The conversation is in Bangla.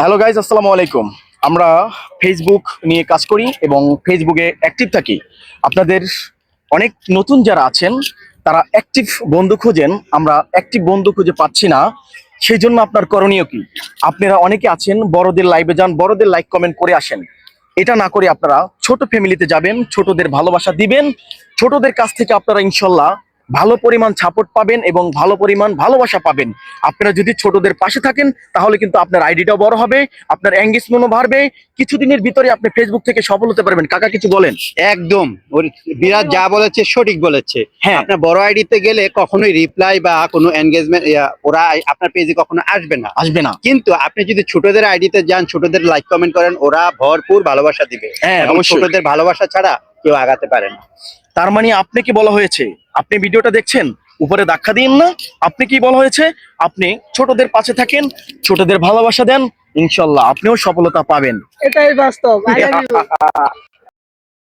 হ্যালো গাইজ আসসালামু আলাইকুম। আমরা ফেসবুক নিয়ে কাজ করি এবং ফেসবুকে অ্যাক্টিভ থাকি। আপনাদের অনেক নতুন যারা আছেন, তারা অ্যাক্টিভ বন্ধু খোঁজেন। আমরা অ্যাক্টিভ বন্ধু খুঁজে পাচ্ছি না। সেই জন্য আপনার করণীয় কি? আপনারা অনেকে আছেন, বড়দের লাইভে যান, বড়দের লাইক কমেন্ট করে আসেন। এটা না করে আপনারা ছোট ফ্যামিলিতে যাবেন, ছোটদের ভালোবাসা দিবেন, ছোটদের কাছ থেকে আপনারা ইনশাল্লাহ ভালো পরিমাণ সাপোর্ট পাবেন এবং ভালো পরিমাণ ভালোবাসা পাবেন। আপনারা যদি ছোটদের পাশে থাকেন তাহলে কিন্তু আপনার আইডিটাও বড় হবে আপনার এঙ্গেজমেন্টও বাড়বে। কিছুদিনের ভিতরে আপনি ফেসবুক থেকে সফল হতে পারবেন। কাকা কিছু বলেন? একদম। বিরাট যা বলেছে সঠিক বলেছে। হ্যাঁ। আপনার বড় আইডিতে গেলে কখনোই রিপ্লাই বা কোনো এনগেজমেন্ট ওরা আপনার পেজে কখনো আসবে না। আসবে না। কিন্তু আপনি যদি ছোটদের আইডিতে যান ছোটদের লাইক কমেন্ট করেন ওরা ভরপুর ভালোবাসা দিবে। হ্যাঁ ছোটদের ভালোবাসা ছাড়া কেউ আগাতে পারে না। তার মানে আপনি কি বলা হয়েছে? আপনি ভিডিওটা দেখছেন? উপরে ধাক্কা দিন না। আপনি কি বলা হয়েছে? আপনি ছোটদের পাশে থাকেন ছোটদের ভালোবাসা দেন ইনশাল্লাহ আপনিও সফলতা পাবেন। এটাই বাস্তব.